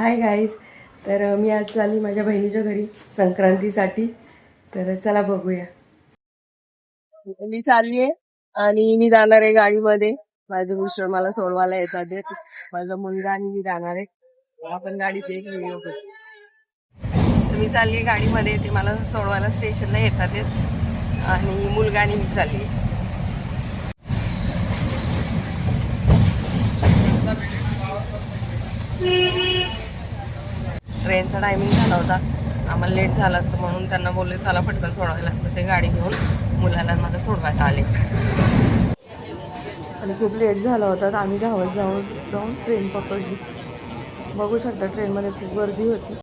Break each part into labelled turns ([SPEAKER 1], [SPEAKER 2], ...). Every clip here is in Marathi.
[SPEAKER 1] हाय गाईज तर मी आज चालली माझ्या बहिणीच्या घरी संक्रांतीसाठी. तर चला बघूया. मी चालली आहे आणि मी जाणार आहे गाडीमध्ये. माझे मिस्टर मला सोडवायला येतात. माझा मुलगा आणि मी जाणार आहे. आपण गाडीत एक व्हिडिओ करू तर मी चालली आहे गाडीमध्ये. ते मला सोडवायला स्टेशनला येतात आणि मुलगा आणि मी चालली आहे. ट्रेनचा टायमिंग झाला होता. आम्हाला लेट झाला असतं म्हणून त्यांना बोलले चला पटकन सोडवायला. तर ते गाडी घेऊन मुलाला मला सोडवायला आले. आणि खूप लेट झाला होता. तर आम्ही धावत जाऊन जाऊन ट्रेन पकडली. बघू शकता ट्रेनमध्ये खूप गर्दी होती.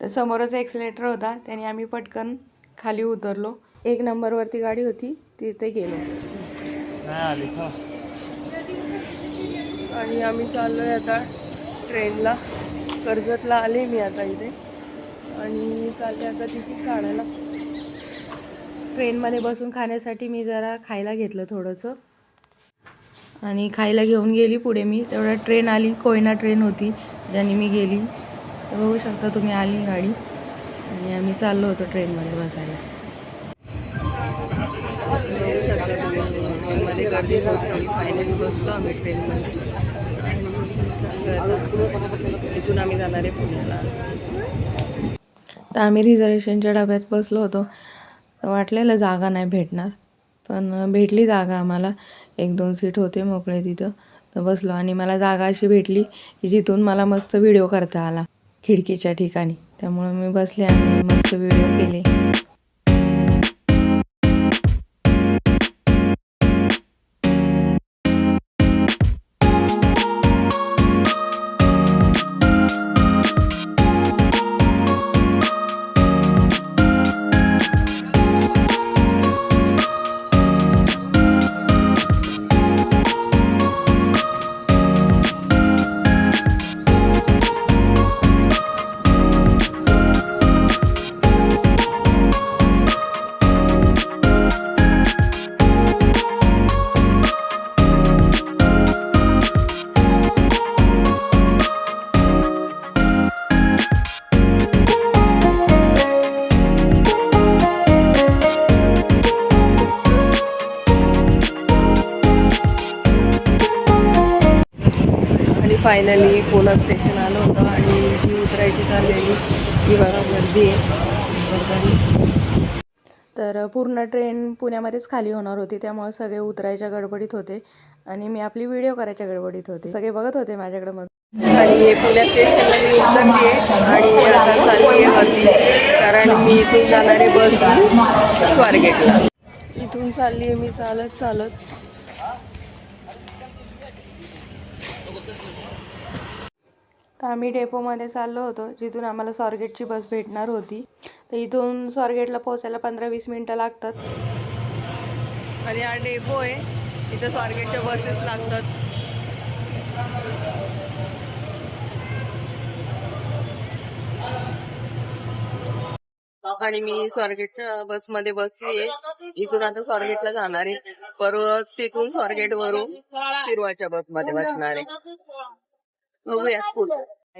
[SPEAKER 1] तर समोरच एक्सिलेटर होता. त्याने आम्ही पटकन खाली उतरलो. एक नंबरवरती गाडी होती तिथे गेलो. आणि आम्ही चाललोय आता ट्रेनला. कर्जतला आले मी आता इथे. आणि चालले आता तिकीट काढायला. ट्रेनमध्ये बसून खाण्यासाठी मी जरा खायला घेतलं थोडंसं. आणि खायला घेऊन गेली पुढे मी. तेवढ्या ट्रेन आली. कोयना ट्रेन होती ज्याने मी गेली. तर बघू शकता तुम्ही आली गाडी. आणि आम्ही चाललो होतो ट्रेनमध्ये बसायला. बघू शकता तुम्ही ट्रेनमध्ये गर्दी होती फायनली बसलो आम्ही ट्रेनमध्ये. इथून आम्ही जाणार आहे पुण्याला. तर आम्ही रिझर्वेशनच्या डब्यात बसलो होतो. तर वाटलेलं जागा नाही भेटणार पण भेटली जागा आम्हाला. एक दोन सीट होते मोकळे तिथं तर बसलो. आणि मला जागा अशी भेटली की जिथून मला मस्त व्हिडिओ करता आला खिडकीच्या ठिकाणी. त्यामुळे मी बसले आणि मस्त व्हिडिओ केले. फायनली पुणा स्टेशन आलं होतं आणि जी उतरायची चाललेली ती बघा गर्दी आहे. तर पूर्ण ट्रेन पुण्यामध्येच खाली होणार होती त्यामुळे सगळे उतरायच्या गडबडीत होते आणि मी आपली व्हिडिओ करायच्या गडबडीत होते. सगळे बघत होते माझ्याकडे मग आणि पुण्या स्टेशनला मी उतरली आणि आता चालली आहे वरती. कारण मी इथून जाणारी बस स्वारगेटला इथून चालली आहे मी चालत चालत. तर आम्ही डेपोमध्ये चाललो होतो जिथून आम्हाला स्वारगेटची बस भेटणार होती. तर इथून स्वारगेटला पोहोचायला पंधरा वीस मिनटं लागतात. आणि हा डेपो आहे. इथं स्वारगेटच्या बसेस लागतात. आणि मी स्वारगेटच्या बसमध्ये बसली आहे इथून आता स्वारगेटला जाणार आहे. परत तिथून स्वारगेट वरून शिरवाच्या बसमध्ये बसणार आहे. बघूया स्कूल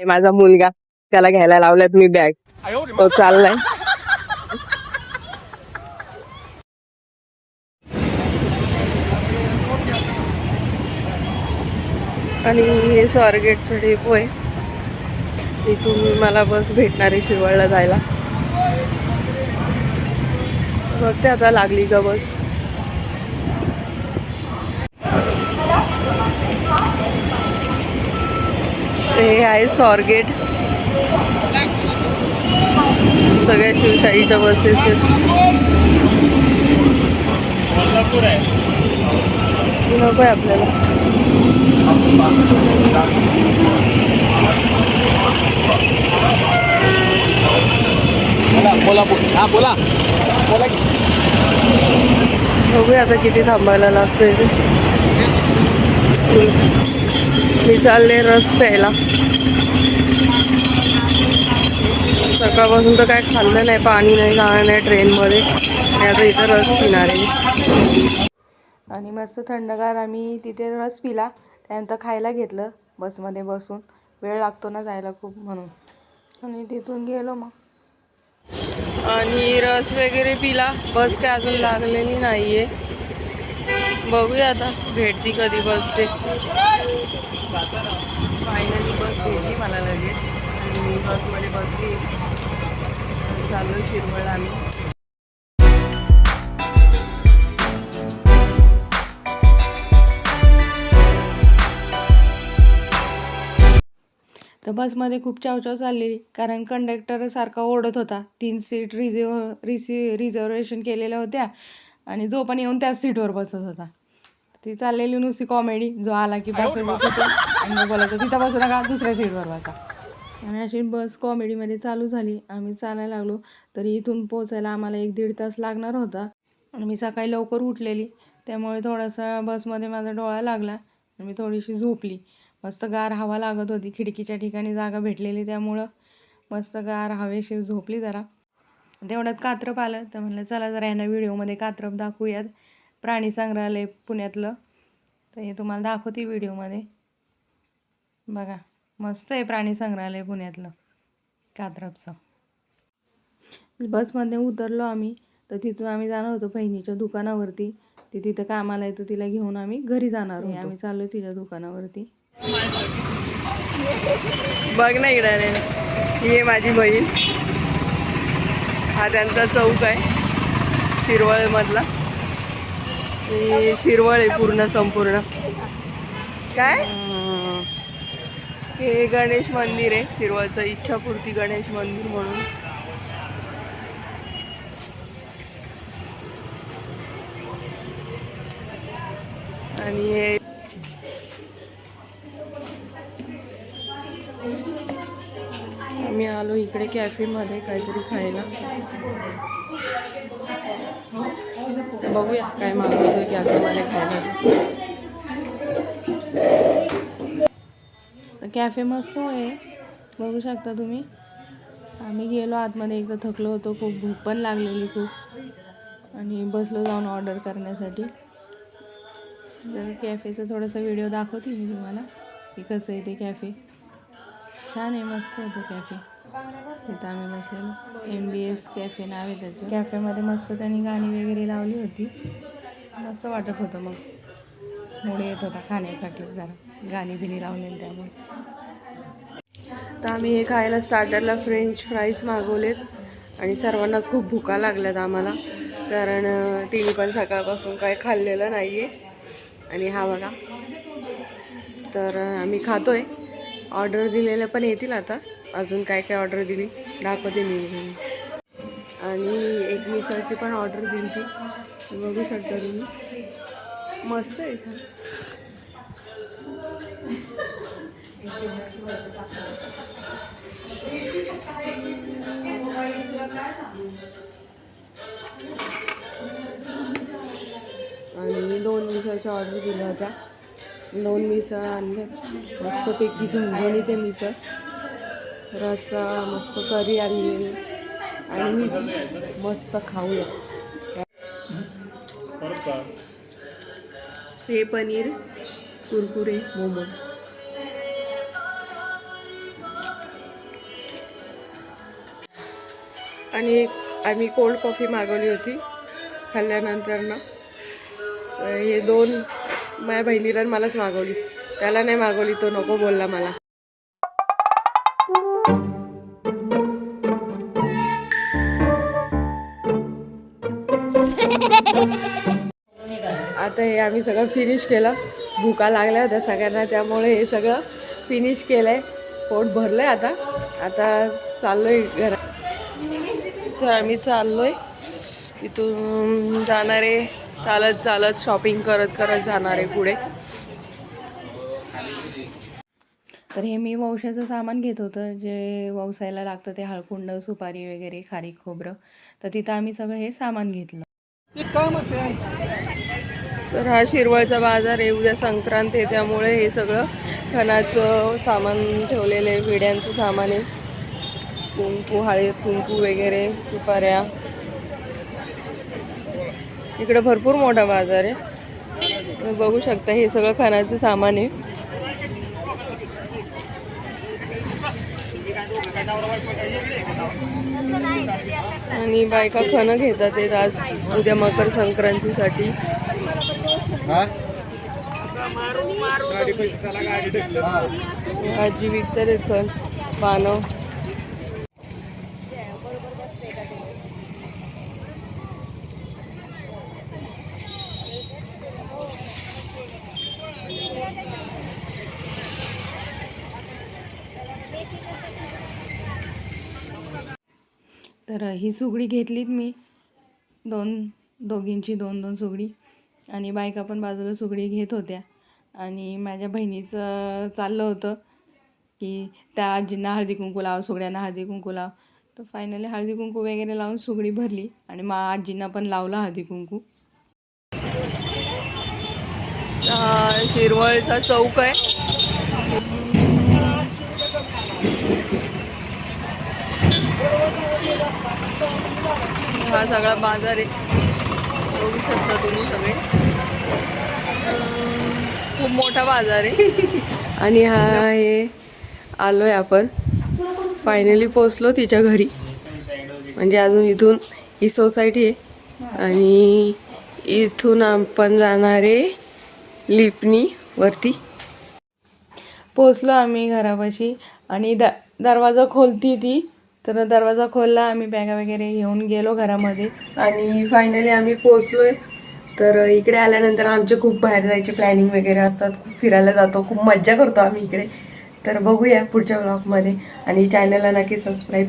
[SPEAKER 1] माझा मुलगा त्याला घ्यायला लावल्यात मी बॅग. तो चाललाय. आणि हे स्वारगेटचं डेपो आहे. इथून मला बस भेटणार आहे शिरवळला जायला. बघते आता लागली का बस. हे आहे स्वारगेट सगळ्या शिवशाहीच्या बसेस नको आहे आपल्याला.
[SPEAKER 2] बोला बोला हा बोला. बोला.
[SPEAKER 1] बघूया आता किती थांबायला लागतंय चालले रस प्यायला. सकाळपासून तर काय खाल्लं नाही पाणी नाही काय नाही ट्रेनमध्ये. आणि आता इथं रस पिणार आहे. आणि मस्त थंडगार आम्ही तिथे रस पिला त्यानंतर खायला घेतलं बसमध्ये बसून. वेळ लागतो ना जायला खूप म्हणून. आणि तिथून गेलो मग. आणि रस वगैरे पिला. बस काय अजून लागलेली नाहीये. बघूया आता भेटती कधी बसते. फायनली बस भेटली मला लगेच. आणि मी बसमध्ये बसली. चालू शिरवळ आम्ही. तर बसमध्ये खूप चावचाव चाललेली कारण कंडक्टर सारखा ओढत होता. तीन सीट रिझर्व रिसी रिझर्वेशन केलेल्या होत्या. आणि जो पण येऊन त्याच सीटवर बसत होता. ती चाललेली नुसती कॉमेडी जो आला की बसायचं होतं आणि मग बोलायचं तिथं बसू नका दुसऱ्या सीटवर बसा. आणि अशी बस कॉमेडीमध्ये चालू झाली. आम्ही चालायला लागलो. तरी इथून पोचायला आम्हाला एक दीड तास लागणार होता. आणि मी सकाळी लवकर उठलेली. त्यामुळे थोडासा बसमध्ये माझा डोळा लागला. आणि मी थोडीशी झोपली. मस्त गार हवा लागत होती. खिडकीच्या ठिकाणी जागा भेटलेली त्यामुळं मस्त गार हवेशीर झोपली जरा. तेवढ्यात कात्रप आलं. तर म्हणलं चला जरा यांना व्हिडिओमध्ये कात्रप दाखवूयात. प्राणी संग्रहालय पुण्यातलं. तर हे तुम्हाला दाखवते व्हिडिओमध्ये. बघा मस्त आहे प्राणी संग्रहालय पुण्यातलं कात्रपचं. बसमध्ये उतरलो आम्ही. तर तिथून आम्ही जाणार होतो बहिणीच्या दुकानावरती. ती तिथं कामाला येतं तिला घेऊन आम्ही घरी जाणार होतो. आम्ही चाललो तिच्या दुकानावरती. बघ ना इकडे ये माझी बहीण. हा त्यांचा चौक आहे. शिरवळमधला. शिरवळ आहे पूर्ण संपूर्ण. काय? हे गणेश मंदिर आहे शिरवळचं इच्छापूर्ती गणेश मंदिर म्हणून. आणि हे आम्ही आलो इकडे कॅफेमध्ये काहीतरी खायला. बघूया काय मागवतोय कॅफेमध्ये खायला. कॅफे मस्त आहे. बघू शकता तुम्ही. आम्ही गेलो आतमध्ये एकदा थकलो होतो. खूप भूक पण लागलेली खूप. आणि बसलो जाऊन ऑर्डर करण्यासाठी. तर कॅफेचा थोडासा व्हिडिओ दाखवते मी तुम्हाला की कसं आहे ते कॅफे. छान आहे मस्त आहे तो कॅफे तिथं आम्ही बसलेलो. एम बी एस कॅफे नाव आहे त्याचं. कॅफेमध्ये मस्त त्यांनी गाणी वगैरे लावली होती. मस्त वाटत होतं मग. मुळे येत होता खाण्यासाठी जरा. गाणी बिणी लावलेली त्यामुळे. तर आम्ही हे खायला स्टार्टरला फ्रेंच फ्राईज मागवलेत. आणि सर्वांनाच खूप भुका लागल्यात आम्हाला. कारण तिने पण सकाळपासून काय खाल्लेलं नाही आहे आणि हा बघा. तर आम्ही खातो आहे ऑर्डर दिलेल्या पण येतील आता. अजून काय काय ऑर्डर दिली दाखवते मी आणि एक मिसळची पण ऑर्डर दिली ती बघू शकता तुम्ही. मस्त आहे छान. आणि दोन मिसळच्या ऑर्डर दिल्या होत्या. दोन मिसळ आणले. मस्तपैकी झणझणी ते मिसळ. रस्सा मस्त करी आणली आणि मस्त खाऊया. हे पनीर कुरकुरे मोमो. आणि एक आम्ही कोल्ड कॉफी मागवली होती खाल्ल्यानंतर ना हे दोन माझ्या बहिणीला मलाच मागवली. त्याला नाही मागवली तो नको बोलला मला. आता हे आम्ही सगळं फिनिश केलं. भुका लागल्या होत्या सगळ्यांना त्यामुळे हे सगळं फिनिश केलंय. पोट भरलंय आता. आता चाललोय घरात तर आम्ही चाललोय. इथून जाणारे चालत चालत शॉपिंग करत करत जाणारे पुढे. तर हे मी वंशाचं सामान घेत होतं जे वंसायला लागतं ते हळकुंड सुपारी वगैरे खारीक खोबरं. तर तिथं आम्ही सगळं हे सामान घेतलं. तर हा शिरवळचा बाजार आहे उद्या संक्रांत आहे त्यामुळे हे सगळं खणाचं सामान ठेवलेलं आहे विड्यांचं सामान आहे. कुंकू हळद कुंकू वगैरे सुपाऱ्या. इकडे भरपूर मोठा बाजार आहे. तुम्ही बघू शकता हे सगळं खाण्याचं सामान आहे. आणि बायका खणं घेतात आहेत आज उद्या मकर संक्रांतीसाठी. आजी विकतात खण. पानं तर ही सुगडी घेतलीत मी. दोन दोघींची दोन दोन सुगडी. आणि बायका पण बाजूला सुगडी घेत होत्या. आणि माझ्या बहिणीचं चाललं होतं की त्या आजींना हळदी कुंकू लाव सुगड्यांना हळदी कुंकू लाव. तर फायनली हळदी कुंकू वगैरे लावून सुगडी भरली आणि मा आजींना पण लावला हळदी कुंकू. शिरवळचा चौक आहे. हा सगळा बाजार आहे. बघू शकता तुम्ही सगळे. खूप मोठा बाजार आहे. आणि हा आहे आलोय आपण. फायनली पोचलो तिच्या घरी. म्हणजे अजून इथून ही सोसायटी आहे. आणि इथून आपण जाणारे लिपणी वरती. पोचलो आम्ही घरापाशी. आणि द दरवाजा खोलती ती. तर दरवाजा खोलला आम्ही बॅगा वगैरे घेऊन गेलो घरामध्ये. आणि फायनली आम्ही पोचलोय तर इकडे आल्यानंतर आमचे खूप बाहेर जायचे प्लॅनिंग वगैरे असतात. खूप फिरायला जातो खूप मज्जा करतो आम्ही इकडे. तर बघूया पुढच्या ब्लॉगमध्ये आणि चॅनलला नक्की सबस्क्राईब